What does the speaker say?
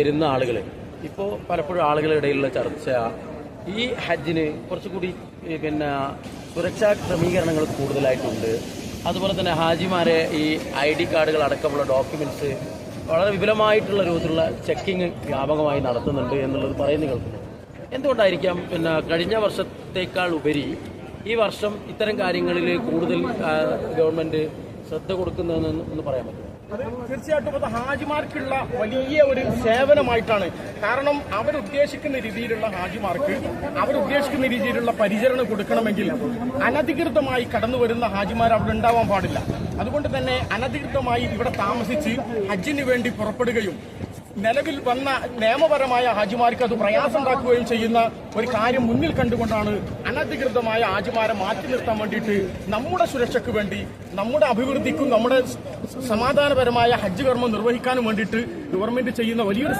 വരുന്ന ആളുകൾ ഇപ്പോൾ പലപ്പോഴും ആളുകളുടെ ഇടയിലുള്ള ചർച്ച ഈ ഹജ്ജിന് കുറച്ചുകൂടി പിന്നെ സുരക്ഷാ ക്രമീകരണങ്ങൾ കൂടുതലായിട്ടുണ്ട്. അതുപോലെ തന്നെ ഹാജിമാരെ ഈ ഐ ഡി കാർഡുകൾ അടക്കമുള്ള ഡോക്യുമെന്റ്സ് വളരെ വിപുലമായിട്ടുള്ള രൂപത്തിലുള്ള ചെക്കിങ് വ്യാപകമായി നടത്തുന്നുണ്ട് എന്നുള്ളത് പറയുന്നു കേൾക്കുന്നു. എന്തുകൊണ്ടായിരിക്കാം? പിന്നെ കഴിഞ്ഞ വർഷത്തേക്കാൾ ഉപരി ഈ വർഷം ഇത്തരം കാര്യങ്ങളിൽ കൂടുതൽ ഗവൺമെന്റ് ശ്രദ്ധ കൊടുക്കുന്നതെന്ന് ഒന്ന് പറയാൻ പറ്റുമോ? അത് തീർച്ചയായിട്ടും അത് ഹാജിമാർക്കുള്ള വലിയ ഒരു സേവനമായിട്ടാണ്. കാരണം അവരുദ്ദേശിക്കുന്ന രീതിയിലുള്ള ഹാജിമാർക്ക് അവരുദ്ദേശിക്കുന്ന രീതിയിലുള്ള പരിചരണം കൊടുക്കണമെങ്കിൽ അനധികൃതമായി കടന്നു വരുന്ന ഹാജിമാർ അവിടെ ഉണ്ടാവാൻ പാടില്ല. അതുകൊണ്ട് തന്നെ അനധികൃതമായി ഇവിടെ താമസിച്ച് ഹജ്ജിന് വേണ്ടി പുറപ്പെടുകയും നിലവിൽ വന്ന നിയമപരമായ ഹാജിമാർക്ക് അത് പ്രയാസമുണ്ടാക്കുകയും ചെയ്യുന്ന ഒരു കാര്യം മുന്നിൽ കണ്ടുകൊണ്ടാണ് അനധികൃതമായ ആചുമാരെ മാറ്റി നിർത്താൻ വേണ്ടിയിട്ട് നമ്മുടെ സുരക്ഷയ്ക്ക് വേണ്ടി നമ്മുടെ അഭിവൃദ്ധിക്കും നമ്മുടെ സമാധാനപരമായ ഹജ്ജ് കർമ്മം നിർവഹിക്കാനും വേണ്ടിയിട്ട് ഗവൺമെന്റ് ചെയ്യുന്ന വലിയൊരു